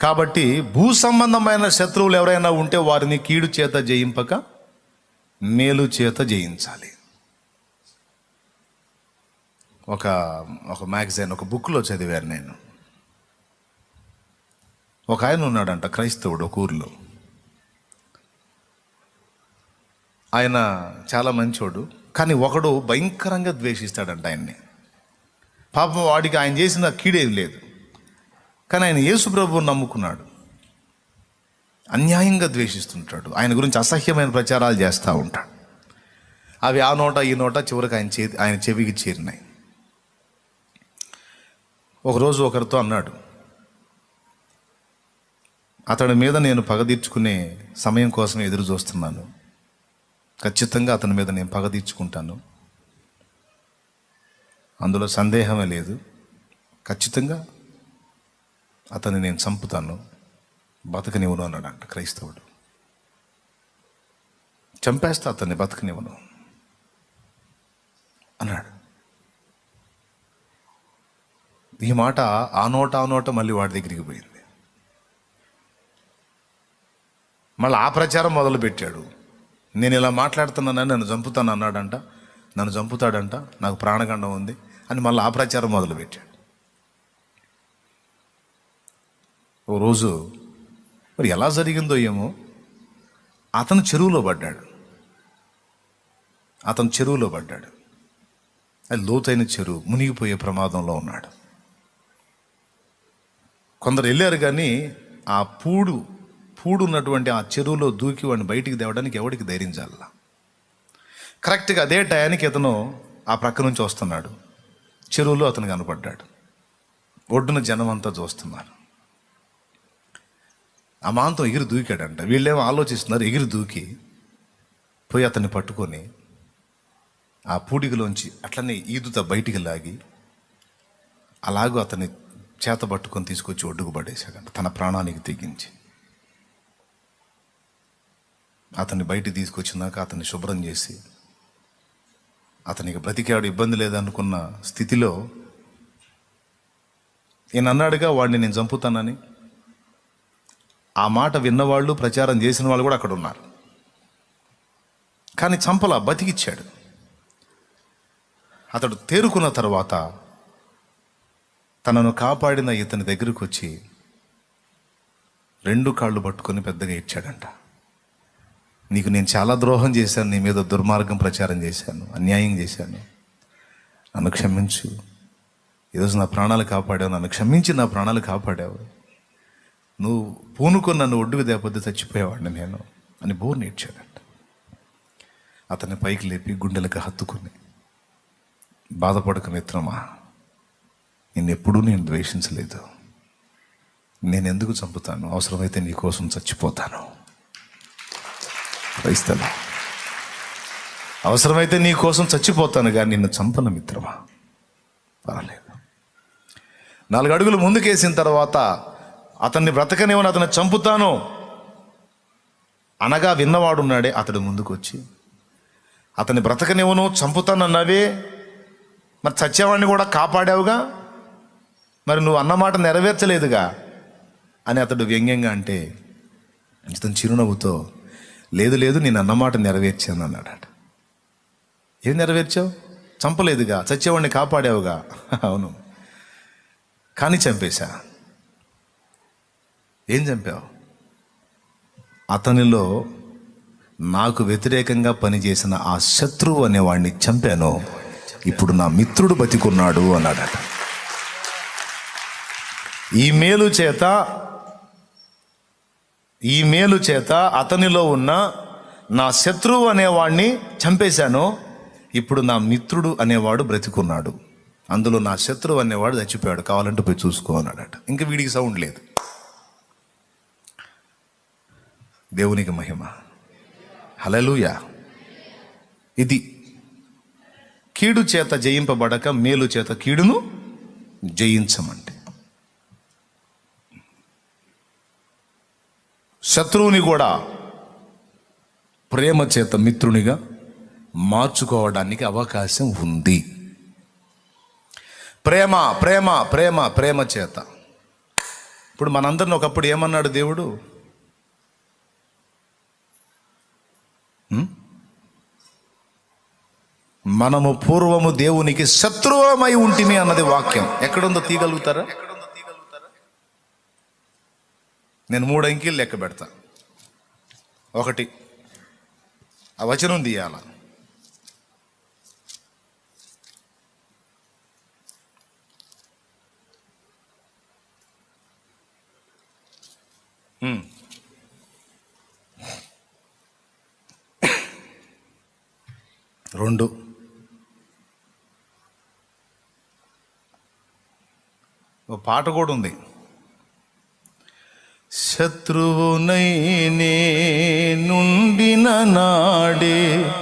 కాబట్టి భూ సంబంధమైన శత్రువులు ఎవరైనా ఉంటే వారిని కీడు చేత జయింపక మేలు చేత జయించాలి. ఒక ఒక మ్యాగజైన్ ఒక బుక్లో చదివాను నేను. ఒక ఆయన ఉన్నాడంట క్రైస్తవుడు ఒక ఊర్లో. ఆయన చాలా మంచోడు కానీ ఒకడు భయంకరంగా ద్వేషిస్తాడంట ఆయన్ని. పాపం వాడికి ఆయన చేసిన కీడేం లేదు. కానీ ఆయన యేసు ప్రభువుని నమ్ముకున్నాడు. అన్యాయంగా ద్వేషిస్తుంటాడు. ఆయన గురించి అసహ్యమైన ప్రచారాలు చేస్తూ ఉంటాడు. అవి ఆ నోట ఈ నోట చివరికి ఆయన చే ఆయన చెవికి చేరినాయి. ఒకరోజు ఒకరితో అన్నాడు అతడి మీద నేను పగ తీర్చుకునే సమయం కోసం ఎదురు చూస్తున్నాను. ఖచ్చితంగా అతని మీద నేను పగ తీర్చుకుంటాను. అందులో సందేహమే లేదు. ఖచ్చితంగా అతన్ని నేను చంపుతాను బతకనివ్వను అన్నాడంట క్రైస్తవుడు. చంపేస్తా అతన్ని బతకనివ్వను అన్నాడు. ఈ మాట ఆ నోట ఆ నోట మళ్ళీ వాడి దగ్గరికి పోయింది. మళ్ళీ ఆ ప్రచారం మొదలుపెట్టాడు. నేను ఇలా మాట్లాడుతున్నానని నన్ను చంపుతాను అన్నాడంట నన్ను చంపుతాడంట నాకు ప్రాణగండం ఉంది అని మళ్ళీ ఆ ప్రచారం మొదలుపెట్టాడు. ఓ రోజు మరి ఎలా జరిగిందో ఏమో అతను చెరువులో పడ్డాడు. అతను చెరువులో పడ్డాడు. అది లోతైన చెరువు మునిగిపోయే ప్రమాదంలో ఉన్నాడు. కొందరు వెళ్ళారు కానీ ఆ పూడు పూడు ఉన్నటువంటి ఆ చెరువులో దూకి వాడిని బయటికి తేవడానికి ఎవడికి ధైర్యం చాల కరెక్ట్గా అదే టయానికి అతను ఆ ప్రక్క నుంచి వస్తున్నాడు. చెరువులో అతను కనపడ్డాడు. ఒడ్డున జనం అంతా చూస్తున్నారు. అమాంతం ఎగిరి దూకాడంట. వీళ్ళేమో ఆలోచిస్తున్నారు ఎగిరి దూకి పోయి అతన్ని పట్టుకొని ఆ పూడికలోంచి అట్లనే ఈదుత బయటికి లాగి అలాగూ అతన్ని చేత పట్టుకొని తీసుకొచ్చి ఒడ్డుకు పడేశాడంట తన ప్రాణానికి తెగించి. అతన్ని బయటికి తీసుకొచ్చినాక అతన్ని శుభ్రం చేసి అతనికి బ్రతికాడు ఇబ్బంది లేదనుకున్న స్థితిలో నేను అన్నాడుగా వాడిని నేను చంపుతానని ఆ మాట విన్నవాళ్ళు ప్రచారం చేసిన వాళ్ళు కూడా అక్కడ ఉన్నారు కానీ చంపల బతికిచ్చాడు. అతడు తేరుకున్న తర్వాత తనను కాపాడిన ఇతని దగ్గరకు వచ్చి రెండు కాళ్ళు పట్టుకొని పెద్దగా ఇచ్చాడంట నీకు నేను చాలా ద్రోహం చేశాను నీ మీద దుర్మార్గం ప్రచారం చేశాను అన్యాయం చేశాను. నన్ను క్షమించు. ఈరోజు నా ప్రాణాలు కాపాడావు నన్ను క్షమించి నా ప్రాణాలు కాపాడావు. నువ్వు పూనుకొని నన్ను ఒడ్డుకు దేపొద్దు చచ్చిపోయేవాడిని నేను అని బోర్ నేర్చాడంట. అతన్ని పైకి లేపి గుండెలకు హత్తుకుని బాధపడక మిత్రమా నిన్నెప్పుడూ నేను ద్వేషించలేదు. నేను ఎందుకు చంపుతాను? అవసరమైతే నీకోసం చచ్చిపోతాను. క్రైస్తవ అవసరమైతే నీ కోసం చచ్చిపోతాను కానీ నిన్ను చంపను మిత్రమా? పర్వాలేదు. నాలుగు అడుగులు ముందుకేసిన తర్వాత అతన్ని బ్రతకనివని అతను చంపుతాను. అనగా విన్నవాడున్నాడే అతడు ముందుకు వచ్చి అతన్ని బ్రతకనివ్వను చంపుతానన్నావే. మరి చచ్చేవాడిని కూడా కాపాడావుగా? మరి నువ్వు అన్నమాట నెరవేర్చలేదుగా? అని అతడు వ్యంగ్యంగా అంటే ఇతను చిరునవ్వుతో లేదు లేదు నేను అన్నమాట నెరవేర్చాను అన్నాడట. ఏం నెరవేర్చావు? చంపలేదుగా చచ్చేవాడిని కాపాడావుగా? అవును. కానీ చంపేశా? ఏం చంపావు? అతనిలో నాకు వ్యతిరేకంగా పనిచేసిన ఆ శత్రువు అనేవాడిని చంపాను. ఇప్పుడు నా మిత్రుడు బతికున్నాడు అన్నాడట. ఈ మేలు చేత ఈ మేలు చేత అతనిలో ఉన్న నా శత్రువు అనేవాడిని చంపేశాను. ఇప్పుడు నా మిత్రుడు అనేవాడు బ్రతికున్నాడు. అందులో నా శత్రువు అనేవాడు చచ్చిపోయాడు. కావాలంటే పోయి చూసుకో అన్నాడట. ఇంకా వీడికి సౌండ్ లేదు. దేవునికి మహిమ. హలలుయ ఇది కీడు చేత జయింపబడక మేలు చేత కీడును జయించమంటే. శత్రువుని కూడా ప్రేమ చేత మిత్రునిగా మార్చుకోవడానికి అవకాశం ఉంది. ప్రేమ ప్రేమ ప్రేమ ప్రేమ చేత. ఇప్పుడు మనందరిని ఒకప్పుడు ఏమన్నాడు దేవుడు? Hmm? మనము పూర్వము దేవునికి శత్రువమై ఉంటిమి అన్నది వాక్యం. ఎక్కడుందో తీయగలుగుతారా? నేను మూడు అంకీలు లెక్క పెడతా. ఒకటి ఆ వచనం తీయాల. Hmm. రెండు. ఒక పాట కూడా ఉంది. శత్రువునై నే నుండిన నాడే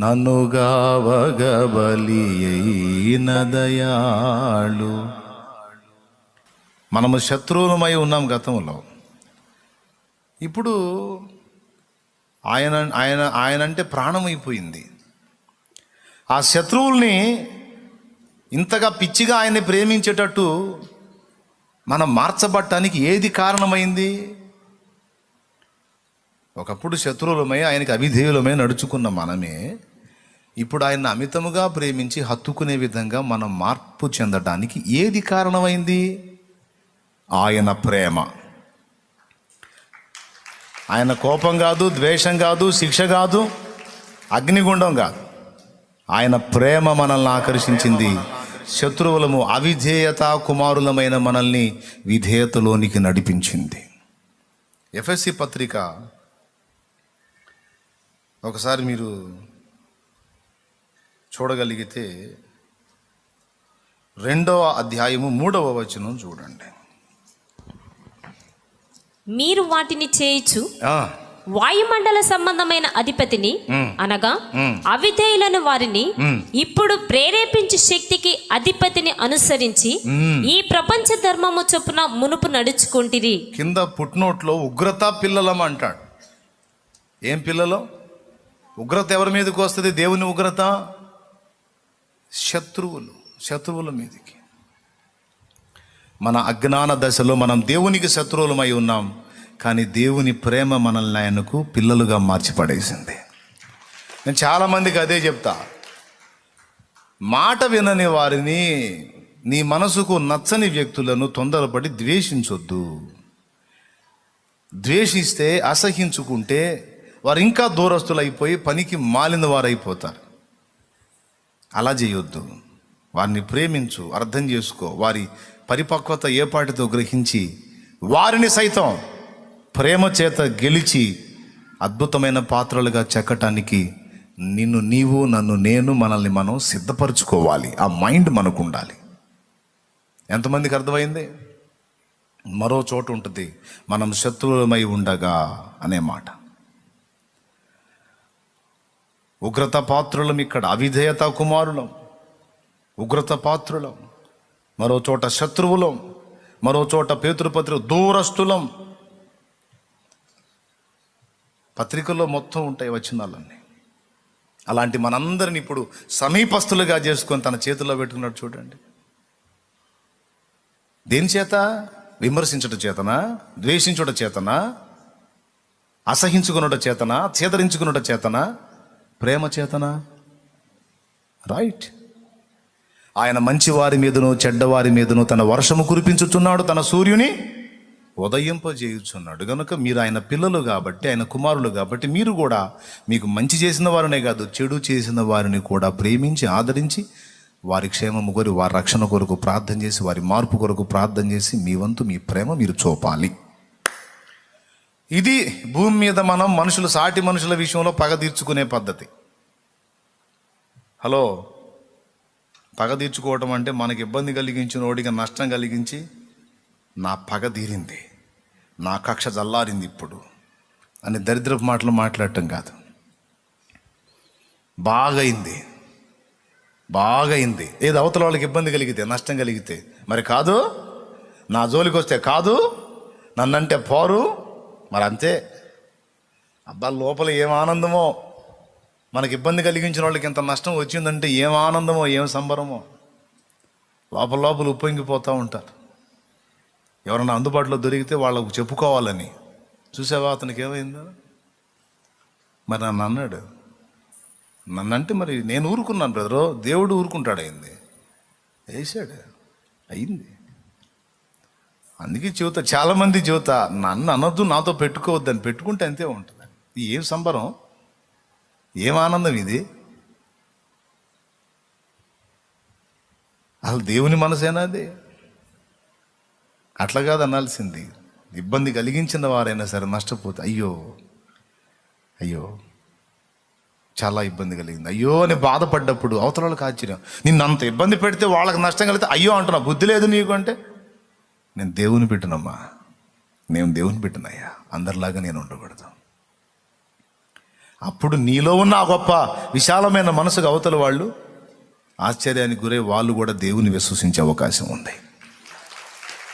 నన్ను గావగబలి అయిన దయాళు. మనము శత్రువులమై ఉన్నాం గతంలో. ఇప్పుడు ఆయన ఆయన ఆయన అంటే ప్రాణం అయిపోయింది ఆ శత్రువుల్ని ఇంతగా పిచ్చిగా ఆయన్ని ప్రేమించేటట్టు మనం మార్చబట్టడానికి ఏది కారణమైంది? ఒకప్పుడు శత్రువులమై ఆయనకి అవిధేయులమై నడుచుకున్న మనమే ఇప్పుడు ఆయన అమితముగా ప్రేమించి హత్తుకునే విధంగా మనం మార్పు చెందడానికి ఏది కారణమైంది? ఆయన ప్రేమ. ఆయన కోపం కాదు ద్వేషం కాదు శిక్ష కాదు అగ్నిగుండం కాదు. ఆయన ప్రేమ మనల్ని ఆకర్షించింది. శత్రువులము అవిధేయత కుమారులమైన మనల్ని విధేయతలోనికి నడిపించింది. ఎఫ్ఎస్సి పత్రిక ఒకసారి మీరు చూడగలిగితే రెండవ అధ్యాయము మూడవ వచనం చూడండి. మీరు వాటిని చేయిచు వాయుమండల సంబంధమైన అధిపతిని అనగా అవిధేయులను వారిని ఇప్పుడు ప్రేరేపించే శక్తికి అధిపతిని అనుసరించి ఈ ప్రపంచ ధర్మము చొప్పున మునుపు నడుచుకుంటిరి. కింద పుట్నోట్లో ఉగ్రత పిల్లలం అంటాడు. ఏం పిల్లలు? ఉగ్రత ఎవరి మీదకి వస్తుంది? దేవుని ఉగ్రత? శత్రువులు. శత్రువుల మీదకి. మన అజ్ఞాన దశలో మనం దేవునికి శత్రువులమై ఉన్నాం. కానీ దేవుని ప్రేమ మనల్ని ఆయనకు పిల్లలుగా మార్చిపడేసింది. నేను చాలామందికి అదే చెప్తా. మాట వినని వారిని నీ మనసుకు నచ్చని వ్యక్తులను తొందరపడి ద్వేషించొద్దు. ద్వేషిస్తే అసహించుకుంటే వారు ఇంకా దూరస్తులైపోయి అయిపోయి పనికి మాలిన వారు అయిపోతారు అలా చేయొద్దు. వారిని ప్రేమించు అర్థం చేసుకో. వారి పరిపక్వత ఏపాటితో గ్రహించి వారిని సైతం ప్రేమ చేత గెలిచి అద్భుతమైన పాత్రలుగా చెక్కటానికి నిన్ను నీవు నన్ను నేను మనల్ని మనం సిద్ధపరచుకోవాలి. ఆ మైండ్ మనకు ఉండాలి ఎంతమందికి అర్థమైంది? మరో చోటు ఉంటుంది. మనం శత్రువులమై ఉండగా అనే మాట. ఉగ్రత పాత్రులం ఇక్కడ. అవిధేయత కుమారులం. ఉగ్రత పాత్రులం. మరో చోట శత్రువులం మరో చోట పేతృపత్రి దూరస్తులం. పత్రికల్లో మొత్తం ఉంటాయి వచ్చిందాలన్నీ అలాంటి మనందరిని ఇప్పుడు సమీపస్తులుగా చేసుకొని తన చేతుల్లో పెట్టుకున్నాడు చూడండి. దేని చేత? విమర్శించుట చేతనా? ద్వేషించుట చేతనా? అసహించుకునుట చేతనా? చేదరించుకునుట చేతనా? ప్రేమ చేతనా? రైట్. ఆయన మంచివారి మీదను చెడ్డవారి మీదను తన వర్షము కురిపించుచున్నాడు తన సూర్యుని ఉదయింపజేయుచున్నాడు. కనుక మీరు ఆయన పిల్లలు కాబట్టి ఆయన కుమారులు కాబట్టి మీరు కూడా మీకు మంచి చేసిన వారినే కాదు చెడు చేసిన వారిని కూడా ప్రేమించి ఆదరించి వారి క్షేమము కోరి వారి రక్షణ కొరకు ప్రార్థన చేసి వారి మార్పు కొరకు ప్రార్థన చేసి మీ వంతు మీ ప్రేమ మీరు చూపాలి. ఇది భూమి మీద మనం మనుషులు సాటి మనుషుల విషయంలో పగ తీర్చుకునే పద్ధతి. హలో? పగ తీర్చుకోవటం అంటే మనకి ఇబ్బంది కలిగించిన వాడికి నష్టం కలిగించి నా పగ తీరింది. నా కక్ష జల్లారింది ఇప్పుడు అని దరిద్రపు మాటలు మాట్లాడటం కాదు. బాగైంది. బాగైంది. ఏది అవతల వాళ్ళకి ఇబ్బంది కలిగితే నష్టం కలిగితే. మరి కాదు? నా జోలికి వస్తే కాదు? నన్నంటే పోరు? మరి అంతే. అబ్బా లోపల ఏం ఆనందమో? మనకి ఇబ్బంది కలిగించిన వాళ్ళకి ఎంత నష్టం వచ్చిందంటే ఏం ఆనందమో ఏం సంబరమో. లోపల లోపల ఉప్పొంగిపోతూ ఉంటారు. ఎవరైనా అందుబాటులో దొరికితే వాళ్ళకు చెప్పుకోవాలని. చూసావా అతనికి ఏమైందో? మరి నన్ను అన్నాడు. నన్ను అంటే మరి నేను ఊరుకున్నాను బ్రదరు దేవుడు ఊరుకుంటాడు అయింది. వేసాడు. అయింది. అందుకే చెబుతా చాలామంది చెబుతా నన్ను అనొద్దు నాతో పెట్టుకోవద్దని. పెట్టుకుంటే అంతే ఉంటుంది. ఏం సంబరం? ఏం ఆనందం ఇది? అసలు దేవుని మనసేనా అది? అట్లా కాదు అనాల్సింది. ఇబ్బంది కలిగించిన వారైనా సరే నష్టపోతే అయ్యో అయ్యో చాలా ఇబ్బంది కలిగింది. అయ్యో అని బాధపడ్డప్పుడు అవతల వాళ్ళకి ఆశ్చర్యం. నిన్ను అంత ఇబ్బంది పెడితే వాళ్ళకి నష్టం కలిగితే అయ్యో అంటున్నా బుద్ధి లేదు నీకు అంటే? నేను దేవుని పెట్టినమ్మా నేను దేవుని పెట్టినయ్యా అందరిలాగా నేను ఉండకూడదు. అప్పుడు నీలో ఉన్న ఆ గొప్ప విశాలమైన మనసుకు అవతల వాళ్ళు ఆశ్చర్యానికి గురై వాళ్ళు కూడా దేవుని విశ్వసించే అవకాశం ఉంది.